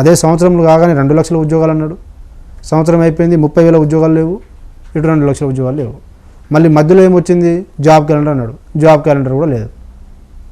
అదే సంవత్సరంలో కాగానే రెండు లక్షల ఉద్యోగాలు అన్నాడు. సంవత్సరం అయిపోయింది ముప్పై వేల ఉద్యోగాలు లేవు. ఇటు రెండు లక్షల ఉద్యోగాలు లేవు. మళ్ళీ మధ్యలో ఏమొచ్చింది? జాబ్ క్యాలెండర్ అన్నాడు. జాబ్ క్యాలెండర్ కూడా లేదు.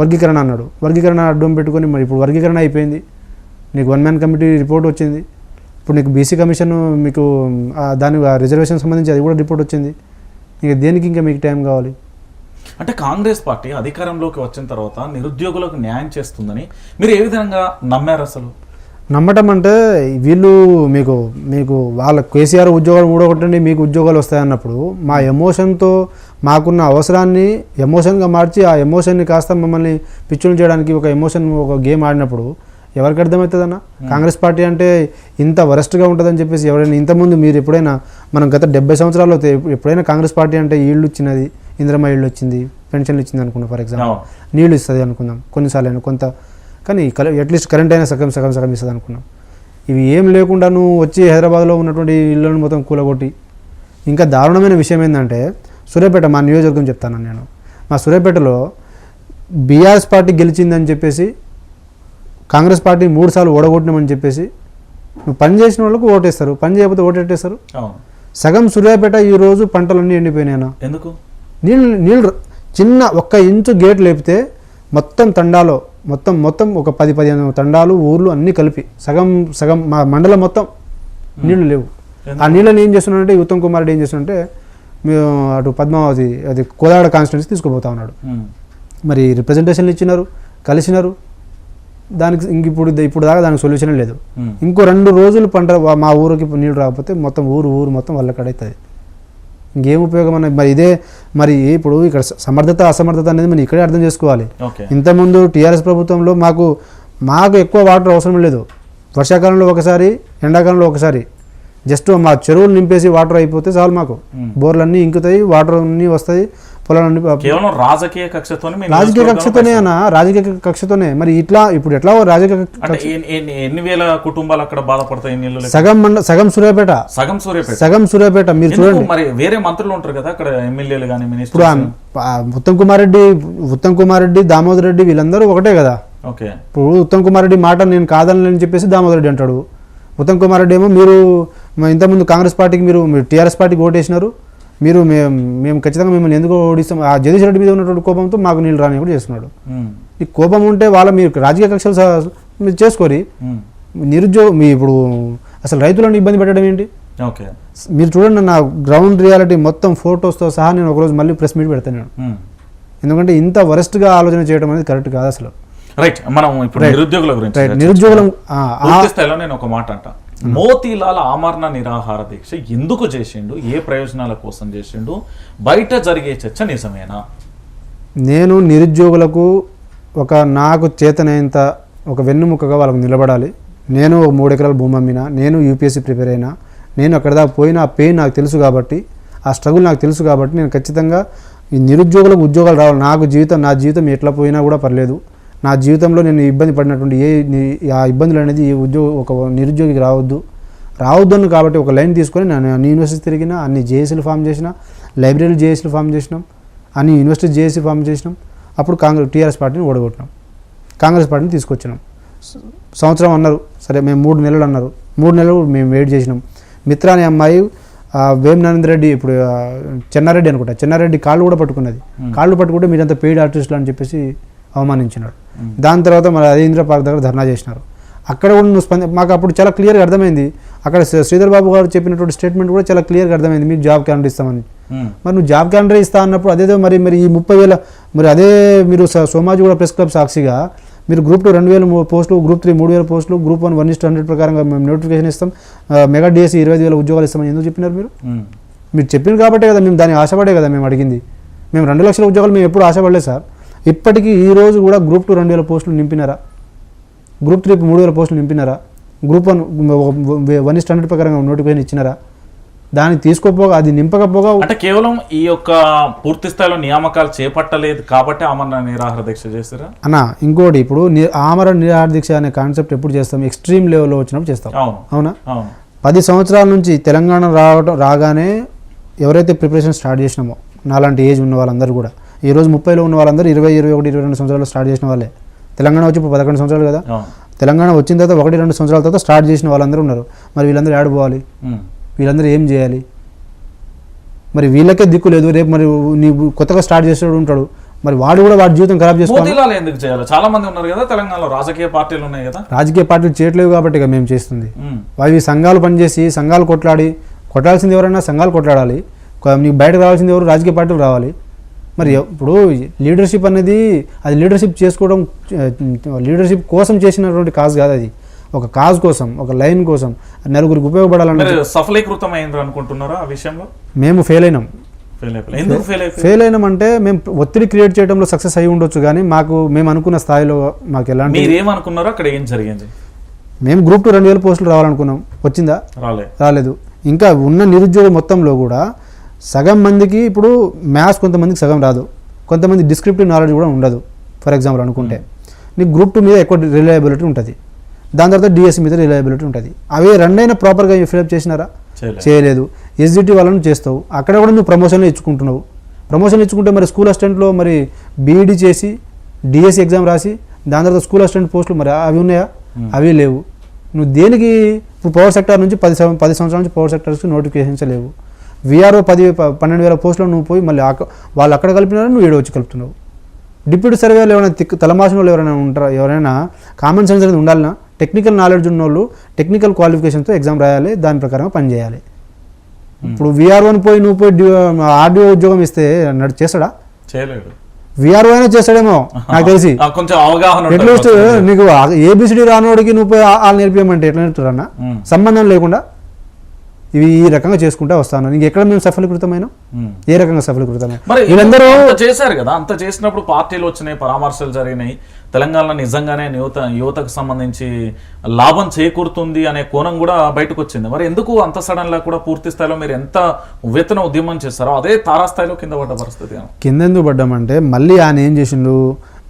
వర్గీకరణ అన్నాడు. వర్గీకరణ అడ్డం పెట్టుకొని మరి ఇప్పుడు వర్గీకరణ అయిపోయింది. నీకు వన్ మ్యాన్ కమిటీ రిపోర్ట్ వచ్చింది. ఇప్పుడు నీకు బీసీ కమిషన్ మీకు ఆ దాని రిజర్వేషన్ సంబంధించి అది కూడా రిపోర్ట్ వచ్చింది. ఇక దేనికి ఇంకా మీకు టైం కావాలి? అంటే కాంగ్రెస్ పార్టీ అధికారంలోకి వచ్చిన తర్వాత నిరుద్యోగులకు న్యాయం చేస్తుందని మీరు ఏ విధంగా నమ్మారు అసలు? నమ్మటం అంటే వీళ్ళు మీకు మీకు వాళ్ళ కేసీఆర్ ఉద్యోగాలు ఊడగొట్టండి మీకు ఉద్యోగాలు వస్తాయన్నప్పుడు మా ఎమోషన్తో మాకున్న అవసరాన్ని ఎమోషన్గా మార్చి ఆ ఎమోషన్ని కాస్త మమ్మల్ని పిచ్చులు చేయడానికి ఒక ఎమోషన్ ఒక గేమ్ ఆడినప్పుడు ఎవరికి అర్థమవుతుందన్న కాంగ్రెస్ పార్టీ అంటే ఇంత వరస్ట్గా ఉంటుందని చెప్పేసి ఎవరైనా ఇంతకుముందు మీరు ఎప్పుడైనా మనం గత డెబ్బై సంవత్సరాల్లో ఎప్పుడైనా కాంగ్రెస్ పార్టీ అంటే ఈళ్ళు ఇచ్చినది ఇంద్రమ్మ ఇళ్ళు వచ్చింది పెన్షన్లు ఇచ్చింది అనుకున్నాం ఫర్ ఎగ్జాంపుల్. నీళ్ళు ఇస్తుంది అనుకుందాం కొన్నిసార్లు అయినా కొంత కానీ అట్లీస్ట్ కరెంట్ అయినా సగం సగం సగం ఇస్తుంది అనుకున్నాం ఇవి ఏం లేకుండా నువ్వు వచ్చి హైదరాబాద్లో ఉన్నటువంటి ఇళ్ళను మొత్తం కూలగొట్టి ఇంకా దారుణమైన విషయం ఏంటంటే సూర్యాపేట మా నియోజకవర్గం చెప్తాను నేను. మా సూర్యాపేటలో బీఆర్ఎస్ పార్టీ గెలిచిందని చెప్పేసి కాంగ్రెస్ పార్టీ మూడు సార్లు ఓడగొట్టినామని చెప్పేసి నువ్వు పని చేసిన వాళ్ళకు ఓటేస్తారు. పని చేయకపోతే ఓటెట్టేస్తారు. అవును. సగం సూర్యాపేట ఈరోజు పంటలన్నీ ఎండిపోయినాయనా ఎందుకు? నీళ్ళు నీళ్ళు చిన్న ఒక్క ఇంచు గేట్ లేపితే మొత్తం తండాలో మొత్తం మొత్తం ఒక పది పదిహేను తండాలు ఊర్లు అన్నీ కలిపి సగం సగం మా మండలం మొత్తం నీళ్ళు లేవు. ఆ నీళ్ళని ఏం చేస్తున్నాడంటే ఉత్తమ్ కుమార్ రెడ్డి ఏం చేస్తున్నాడంటే మేము అటు పద్మావతి అది కోదాడ కాన్స్టిట్యున్సీ తీసుకుపోతా ఉన్నాడు. మరి రిప్రజెంటేషన్లు ఇచ్చినారు కలిసినారు. దానికి ఇంక ఇప్పుడు ఇప్పుడు దాకా దానికి సొల్యూషన్ లేదు. ఇంకో రెండు రోజులు పంట మా ఊరికి నీళ్ళు రాకపోతే మొత్తం ఊరు ఊరు మొత్తం వల్లకడవుతుంది ఇంకేం ఉపయోగం అన్న మరి ఇదే మరి ఇప్పుడు ఇక్కడ సమర్థత అసమర్థత అనేది మనం ఇక్కడే అర్థం చేసుకోవాలి. ఇంతకుముందు టీఆర్ఎస్ ప్రభుత్వంలో మాకు మాకు ఎక్కువ వాటర్ అవసరం లేదు. వర్షాకాలంలో ఒకసారి ఎండాకాలంలో ఒకసారి. జస్ట్ మా చెరువులు నింపేసి వాటర్ అయిపోతే చాలు మాకు. మ్మ్. బోర్లు అన్నీ ఇంకుతాయి వాటర్ అన్నీ వస్తాయి. పొలాలన్నీ కేవలం రాజకీయ కక్షతోనే మీ రాజకీయ కక్షతోనే అన్న రాజకీయ కక్షతోనే. మరి ఇట్లా ఇప్పుడు ఎట్లా రాజకీయ ఎన్ని- వేల కుటుంబాలు అక్కడ బాధపడతాయి? సగం మండ సగం సూర్యాపేట. సగం సూర్యపేట. సగం సూర్యాపేట మీరు చూడండి. మరి వేరే మంత్రులు ఉంటారు కదా అక్కడ ఎమ్మెల్యేలు కానీ ఇప్పుడు ఉత్తమ్ కుమార్ రెడ్డి ఉత్తమ్ కుమార్ రెడ్డి దామోదర్ రెడ్డి వీళ్ళందరూ ఒకటే కదా. ఓకే. ఇప్పుడు ఉత్తమ్ కుమార్ రెడ్డి మాట నేను కాదని చెప్పేసి దామోదర్ రెడ్డి అంటాడు. ఉత్తమ్ కుమార్ రెడ్డి ఏమో మీరు ఇంతకుముందు కాంగ్రెస్ పార్టీకి మీరు మీరు టీఆర్ఎస్ పార్టీకి ఓటేసినారు. మీరు మేము మేము ఖచ్చితంగా మిమ్మల్ని ఎందుకు ఓడిస్తాం? ఆ జగదీష్ రెడ్డి మీద ఉన్నటువంటి కోపంతో మాకు నీళ్ళు రాని కూడా చేస్తున్నాడు. ఈ కోపం ఉంటే వాళ్ళ మీరు రాజకీయ కక్షలు మీరు చేసుకోరి. ఉమ్. నిరుద్యోగ మీ ఇప్పుడు అసలు రైతులను ఇబ్బంది పెట్టడం ఏంటి? ఓకే. మీరు చూడండి నా గ్రౌండ్ రియాలిటీ మొత్తం ఫొటోస్తో సహా నేను ఒకరోజు మళ్ళీ ప్రెస్ మీట్ పెడతాను నేను. ఎందుకంటే ఇంత వరస్ట్గా ఆలోచన చేయడం అనేది కరెక్ట్ కాదు అసలు. రైట్ మనం ఇప్పుడు నిరుద్యోగుల గురించి. నిరుద్యోగులం నేను ఒక మాట అంట. మోతీలాల్ ఆమరణ నిరాహార దీక్ష ఎందుకు చేసిండు? ఏ ప్రయోజనాల కోసం చేసిండు? బయట జరిగే చర్చ నిజమేనా? నేను నిరుద్యోగులకు ఒక నాకు చేతనైనంత ఒక వెన్నుముకగా వాళ్ళకు నిలబడాలి. నేను ఒక మూడు ఎకరాల భూమి అమ్మినా నేను యూపీఎస్సీ ప్రిపేర్ అయినా నేను అక్కడ దాకా పోయిన ఆ పెయిన్ నాకు తెలుసు కాబట్టి ఆ స్ట్రగుల్ నాకు తెలుసు కాబట్టి నేను ఖచ్చితంగా ఈ నిరుద్యోగులకు ఉద్యోగాలు రావాలి. నాకు జీవితం నా జీవితం ఎట్లా పోయినా కూడా పర్లేదు. నా జీవితంలో నేను ఇబ్బంది పడినటువంటి ఏ ఆ ఇబ్బందులు అనేది ఈ ఉద్యోగ ఒక నిరుద్యోగికి రావద్దు. రావద్దని కాబట్టి ఒక లైన్ తీసుకొని నేను అన్ని యూనివర్సిటీ తిరిగిన అన్ని జేఏసీలు ఫామ్ చేసిన లైబ్రరీలు జేఏసీలు ఫామ్ చేసినాం అన్ని యూనివర్సిటీ జేఏసీ ఫామ్ చేసినాం అప్పుడు కాంగ్రెస్ టీఆర్ఎస్ పార్టీని ఓడగొట్టినాం. కాంగ్రెస్ పార్టీని తీసుకొచ్చినాం. సంవత్సరం అన్నారు. సరే మేము మూడు నెలలు అన్నారు. మూడు నెలలు మేము వెయిట్ చేసినాం. మిత్ర అనే అమ్మాయి ఆ, వేం నరేంద్ర రెడ్డి ఇప్పుడు చెన్నారెడ్డి అనుకుంటా. చెన్నారెడ్డి కాళ్ళు కూడా పట్టుకున్నది. కాళ్ళు పట్టుకుంటే మీరంతా పెయిడ్ ఆర్టిస్టులు అని చెప్పేసి అవమానించినాడు. దాని తర్వాత మరి అదేంద్ర పార్క్ దగ్గర ధర్నా చేసినారు. అక్కడ కూడా నువ్వు స్పంద మాకు అప్పుడు చాలా క్లియర్గా అర్థమైంది. అక్కడ శ్రీ- శ్రీధర్ బాబు గారు చెప్పినటువంటి స్టేట్మెంట్ కూడా చాలా క్లియర్గా అర్థమైంది. మీకు జాబ్ క్యాలెండర్ ఇస్తామని. మరి నువ్వు జాబ్ క్యాలెండర్ ఇస్తా అన్నప్పుడు అదేదో మరి మరి ఈ ముప్పై వేల మరి అదే మీరు సోమాజి కూడా ప్రెస్ క్లబ్ సాక్షిగా మీరు గ్రూప్ టూ రెండు వేల పోస్టులు గ్రూప్ త్రీ మూడు వేల పోస్టులు గ్రూప్ వన్ వన్ ఇస్ట్ హండ్రెడ్ ప్రకారంగా మేము నోటిఫికేషన్ ఇస్తాం. మెగా డిఎస్సి ఇరవై ఐదు వేల ఉద్యోగాలు ఇస్తామని ఎందుకు చెప్పినారు మీరు. మీరు చెప్పింది కాబట్టే కదా మేము దాన్ని ఆశపడే కదా మేము అడిగింది. మేము రెండు లక్షల ఉద్యోగాలు మేము ఎప్పుడు ఆశపడలేదు సార్. ఇప్పటికీ ఈ రోజు కూడా గ్రూప్ టూ రెండు వేల పోస్టులు నింపినారా? గ్రూప్ త్రీకి మూడు వేల పోస్టులు నింపినారా? గ్రూప్ వన్ వన్ ఇస్ట్ హండ్రెడ్ ప్రకారంగా నోటిఫికేషన్ ఇచ్చినారా? దాన్ని తీసుకోపోగా అది నింపకపోగా అంటే కేవలం ఈ యొక్క పూర్తి స్థాయిలో నియామకాలు చేపట్టలేదు కాబట్టి ఆమరణ నిరాహార దీక్ష చేస్తారా? అన్న ఇంకోటి ఇప్పుడు ఆమరణ నిరాహార దీక్ష అనే కాన్సెప్ట్ ఎప్పుడు చేస్తాం? ఎక్స్ట్రీమ్ లెవెల్లో వచ్చినప్పుడు చేస్తాం. అవును. పది సంవత్సరాల నుంచి తెలంగాణ రావడం రాగానే ఎవరైతే ప్రిపరేషన్ స్టార్ట్ చేసినామో నాలాంటి ఏజ్ ఉన్న వాళ్ళందరూ కూడా ఈ రోజు ముప్పైలో ఉన్న వాళ్ళందరూ ఇరవై ఇరవై ఒకటి ఇరవై రెండు సంవత్సరాలు స్టార్ట్ చేసిన వాళ్ళే. తెలంగాణ వచ్చి ఇప్పుడు పదకొండు సంవత్సరాలు కదా? తెలంగాణ వచ్చిన తర్వాత ఒకటి రెండు సంవత్సరాల తర్వాత స్టార్ట్ చేసిన వాళ్ళందరూ ఉన్నారు. మరి వీళ్ళందరూ ఆడిపోవాలి. వీళ్ళందరూ ఏం చేయాలి? మరి వీళ్ళకే దిక్కు లేదు. రేపు మరి నీవు కొత్తగా స్టార్ట్ చేసేవాడు ఉంటాడు. మరి వాడు కూడా వాడి జీవితం ఖరాబ్ చేసుకోవాలి. ఎందుకు చేయాలి? చాలా మంది ఉన్నారు కదా తెలంగాణలో. రాజకీయ పార్టీలు ఉన్నాయి కదా? రాజకీయ పార్టీలు చేయట్లేవు కాబట్టి ఇక మేము చేస్తుంది. అవి సంఘాలు పనిచేసి సంఘాలు కొట్లాడి కొట్టాల్సింది ఎవరైనా సంఘాలు కొట్లాడాలి. నీకు బయటకు రావాల్సింది ఎవరు? రాజకీయ పార్టీలు రావాలి. మరి ఇప్పుడు లీడర్షిప్ అనేది అది లీడర్షిప్ చేసుకోవడం లీడర్షిప్ కోసం చేసినటువంటి కాజ్ కాదు అది. ఒక కాజ్ కోసం ఒక లైన్ కోసం నలుగురికి ఉపయోగపడాలన్న మీరు సఫలీకృతం అయిండ్రు అనుకుంటున్నారా ఆ విషయంలో? మేము ఫెయిల్ అయినాం. ఫెయిల్ ఫెయిల్ అయినామంటే మేము ఒత్తిడి క్రియేట్ చేయడంలో సక్సెస్ అయి ఉండొచ్చు కానీ మాకు మేము అనుకున్న స్థాయిలో మాకు ఎలాంటి ఏమనుకున్నారో అక్కడ ఏం జరిగింది? మేము గ్రూప్ టూ రెండు వేల పోస్టులు రావాలనుకున్నాం. వచ్చిందా? రాలే రాలేదు. ఇంకా ఉన్న నిరుద్యోగ మొత్తంలో కూడా సగం మందికి ఇప్పుడు మ్యాథ్స్ కొంతమందికి సగం రాదు. కొంతమంది డిస్క్రిప్టివ్ నాలెడ్జ్ కూడా ఉండదు. ఫర్ ఎగ్జాంపుల్ అనుకుంటే. నీకు గ్రూప్ టూ మీద ఎక్కువ రిలయబిలిటీ ఉంటుంది. దాని తర్వాత డిఎస్సి మీద రిలయబిలిటీ ఉంటుంది. అవి రెండైనా ప్రాపర్గా ఫిలప్ చేసినారా? చేయలే చేయలేదు. ఎస్జిటి వాళ్ళని చేస్తావు. అక్కడ కూడా నువ్వు ప్రమోషన్లు ఇచ్చుకుంటున్నావు. ప్రమోషన్ ఇచ్చుకుంటే మరి స్కూల్ అసిస్టెంట్లో మరి బీఈడి చేసి డిఎస్సి ఎగ్జామ్ రాసి దాని తర్వాత స్కూల్ అసిస్టెంట్ పోస్టులు మరి అవి ఉన్నాయా? అవి లేవు. నువ్వు దేనికి ఇప్పుడు పవర్ సెక్టర్ నుంచి పది పది సంవత్సరాల నుంచి పవర్ సెక్టర్స్కి నోటిఫికేషన్స్ లేవు. విఆర్ఓ పది పన్నెండు వేల పోస్టులు నువ్వు పోయి మళ్ళీ వాళ్ళు అక్కడ కలిపినారు? నువ్వు ఏడు వచ్చి కలుపుతున్నావు. డిప్యూటీ సర్వేలు ఎవరైనా తిక్కు తలమాసిన వాళ్ళు ఎవరైనా ఉంటారా? ఎవరైనా కామన్ సెన్స్ అనేది ఉండాలన్నా టెక్నికల్ నాలెడ్జ్ ఉన్న వాళ్ళు టెక్నికల్ క్వాలిఫికేషన్తో ఎగ్జామ్ రాయాలి దాని ప్రకారంగా పనిచేయాలి ఇప్పుడు విఆర్ఓని పోయి నువ్వు పోయి ఆర్డీఓ ఉద్యోగం ఇస్తే నడు చేస్తాడా? చేయలేడు విఆర్ఓ అయినా చేస్తాడేమో నాకు తెలిసి. కొంచెం అవగాహన. అట్లీస్ట్ నీకు ఏబిసిడి రానోడికి నువ్వు పోయి వాళ్ళు నేర్పించమంటే ఎట్లా నేర్పుతారన్నా? ఉమ్. సంబంధం లేకుండా ఇవి ఈ రకంగా చేసుకుంటా వస్తాను. ఎక్కడ మేము సఫలీకృతమైన. ఏ రకంగా సఫలీకృతమైన? వీళ్ళందరూ చేశారు కదా. అంత చేసినప్పుడు పార్టీలు వచ్చినాయి పరామర్శలు జరిగినాయి. తెలంగాణలో నిజంగానే యువత యువతకు సంబంధించి లాభం చేకూరుతుంది అనే కోణం కూడా బయటకు వచ్చింది మరి ఎందుకు అంత సడన్ లా కూడా పూర్తి స్థాయిలో మీరు ఎంత ఉవ్వెత్తున ఉద్యమం చేస్తారో అదే తారాస్థాయిలో కింద పడ్డ పరిస్థితి కింద. ఎందుకు పడ్డామంటే మళ్ళీ ఆయన ఏం చేసిండు?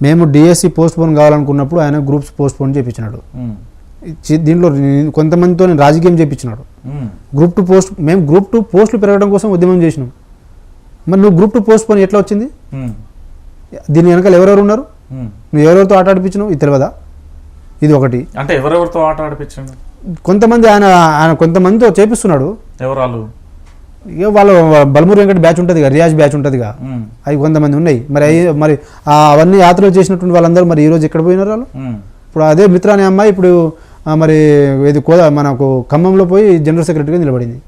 మేము డిఎస్సి పోస్ట్ పోన్ కావాలనుకున్నప్పుడు ఆయన గ్రూప్స్ పోస్ట్ పోన్ చేయించినాడు దీంట్లో కొంతమందితో రాజకీయం చేయించినాడు. గ్రూప్ టూ పోస్ట్ మేము గ్రూప్ టూ పోస్టులు పెరగడం కోసం ఉద్యమం చేసినాం. మరి నువ్వు గ్రూప్ టూ పోస్ట్ పోన్ ఎట్లా వచ్చింది. దీని వెనకాల ఎవరెవరు ఉన్నారు. నువ్వు ఎవరెవరితో ఆట ఆడిపించినావు? ఇది తెలియదా? ఇది ఒకటి. అంటే ఎవరెవరితో ఆట ఆడిపించండి? కొంతమంది ఆయన ఆయన కొంతమందితో చేపిస్తున్నాడు. ఎవరాలు? ఇక వాళ్ళ బల్మూరి వెంకట బ్యాచ్ ఉంటుంది రియాజ్ బ్యాచ్ ఉంటుందిగా. అవి కొంతమంది ఉన్నాయి. మరి అవి మరి అవన్నీ యాత్రలు చేసినటువంటి వాళ్ళందరూ మరి ఈరోజు ఎక్కడ పోయినారు వాళ్ళు. ఇప్పుడు అదే మిత్ర అనే అమ్మాయి ఇప్పుడు మరి ఇది కోదా మనకు ఖమ్మంలో పోయి జనరల్ సెక్రటరీగా నిలబడింది.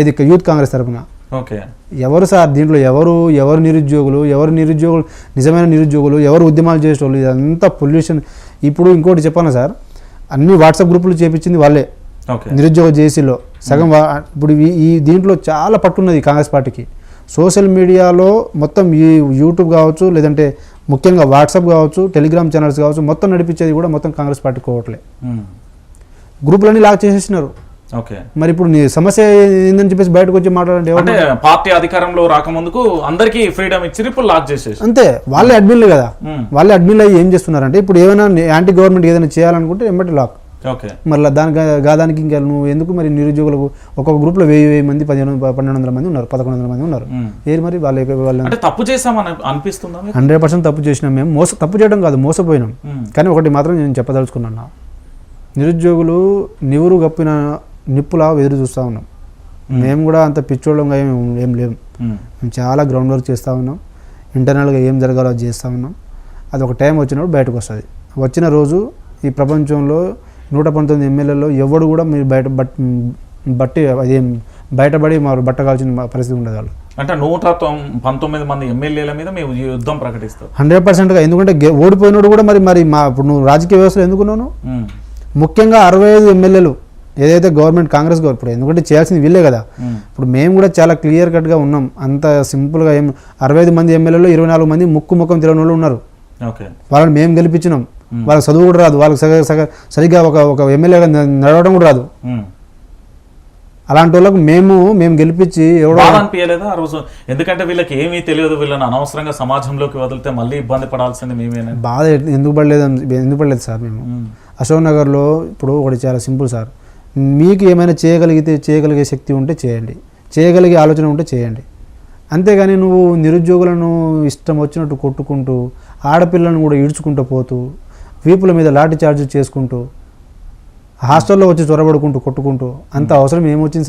ఇది యూత్ కాంగ్రెస్ తరఫున ఓకే. ఎవరు సార్ దీంట్లో ఎవరు ఎవరు నిరుద్యోగులు ఎవరు నిరుద్యోగులు నిజమైన నిరుద్యోగులు ఎవరు ఉద్యమాలు చేసేవాళ్ళు ఇదంతా పొల్యూషన్. ఇప్పుడు ఇంకోటి చెప్పాను సార్? అన్ని వాట్సాప్ గ్రూపులు చేపించింది వాళ్ళే. నిరుద్యోగ జేసీలో. సగం ఇప్పుడు ఈ- ఈ దీంట్లో చాలా పట్టున్నది కాంగ్రెస్ పార్టీకి. సోషల్ మీడియాలో మొత్తం ఈ యూట్యూబ్ కావచ్చు లేదంటే ముఖ్యంగా వాట్సాప్ కావచ్చు టెలిగ్రామ్ ఛానల్స్ కావచ్చు మొత్తం నడిపించేది కూడా మొత్తం కాంగ్రెస్ పార్టీ కోవట్లే. ఉమ్. గ్రూపులన్నీ లాక్ చేసేసినారు. ఓకే. మరి ఇప్పుడు నీ సమస్య ఏందని చెప్పేసి బయటకు వచ్చి అంటే పార్టీ అధికారంలో రాకముందుకు అందరికీ ఫ్రీడమ్ ఇచ్చి ఇప్పుడు లాక్ చేసేసి. అంతే వాళ్ళే అడ్మిన్లు కదా. ఉమ్. వాళ్ళే అడ్మిన్లు అయ్యి ఏం చేస్తున్నారంటే ఇప్పుడు ఏమైనా యాంటీ గవర్నమెంట్ ఏదైనా చేయాలనుకుంటే ఎంబటి లాక్ మళ్ళీ దానికి గాదానికి ఇంకా నువ్వు ఎందుకు మరి నిరుద్యోగులకు ఒక్కొక్క గ్రూప్లో వెయ్యి వెయ్యి మంది పదిహేను పన్నెండు వందల మంది ఉన్నారు పదకొండు వందల మంది ఉన్నారు. ఏది మరి వాళ్ళ వాళ్ళు తప్పు చేసామని అనిపిస్తుందా హండ్రెడ్ పర్సెంట్ తప్పు చేసినాం మేము. మోస తప్పు చేయడం కాదు మోసపోయినాం. కానీ ఒకటి మాత్రం నేను చెప్పదలుచుకున్నాను నిరుద్యోగులు నివురు గప్పిన నిప్పులా ఎదురు చూస్తూ ఉన్నాం. మేము. కూడా అంత పిచ్చోళ్ళంగా ఏం ఏం లేము. మేము చాలా గ్రౌండ్ వర్క్ చేస్తూ ఉన్నాం. ఇంటర్నల్గా ఏం జరగాలో అది చేస్తూ ఉన్నాం. అది ఒక టైం వచ్చినప్పుడు బయటకు వస్తుంది. వచ్చిన రోజు ఈ ప్రపంచంలో నూట పంతొమ్మిది ఎమ్మెల్యేలో ఎవడు కూడా మీరు బయట బట్ బట్టి అదేం బయటపడి మాకు బట్టగాల్సిన పరిస్థితి ఉండదు వాళ్ళు. అంటే నూట పంతొమ్మిది మంది ఎమ్మెల్యేల మీద మేము యుద్ధం ప్రకటిస్తాం. హండ్రెడ్ పర్సెంట్గా ఎందుకంటే ఓడిపోయినోడు కూడా మరి మరి మా ఇప్పుడు నువ్వు రాజకీయ వ్యవస్థలో ఎందుకున్నావు ఉమ్. ముఖ్యంగా అరవై ఐదు ఎమ్మెల్యేలు ఏదైతే గవర్నమెంట్ కాంగ్రెస్ గవర్ ఇప్పుడు ఎందుకంటే చేయాల్సింది వీళ్ళే కదా. ఇప్పుడు మేము కూడా చాలా క్లియర్ కట్గా ఉన్నాం. అంత సింపుల్గా ఏం అరవై ఐదు మంది ఎమ్మెల్యేలో ఇరవై నాలుగు మంది ముక్కు ముఖం తెలియని వాళ్ళు ఉన్నారు. ఓకే. వాళ్ళని మేము గెలిపించినాం. వాళ్ళకి చదువు కూడా రాదు. వాళ్ళకి సగ సరిగ్గా ఒక ఒక ఎమ్మెల్యేగా నడవడం కూడా రాదు. అలాంటి వాళ్ళకు మేము మేము గెలిపించి ఎవడో అనిపించలేదా ఆ రోజు? ఎందుకంటే వీళ్ళకి ఏమీ తెలియదు. వీళ్ళని అనవసరంగా సమాజంలోకి వదిలితే మళ్ళీ ఇబ్బంది పడాల్సింది మేమేనా బాధ ఎందుకు పడలేదు ఎందుకు పడలేదు సార్ మేము. అశోక్ నగర్లో ఇప్పుడు ఒకటి చాలా సింపుల్ సార్. మీకు ఏమైనా చేయగలిగితే చేయగలిగే శక్తి ఉంటే చేయండి. చేయగలిగే ఆలోచన ఉంటే చేయండి. అంతేగాని నువ్వు నిరుద్యోగులను ఇష్టం వచ్చినట్టు కొట్టుకుంటూ ఆడపిల్లను కూడా ఈడ్చుకుంటూ పోతూ వీపుల మీద లాఠీ చార్జ్ చేసుకుంటూ హాస్టల్లో వచ్చి చొరబడుకుంటూ కొట్టుకుంటూ అంత అవసరం ఏమొచ్చింది సార్?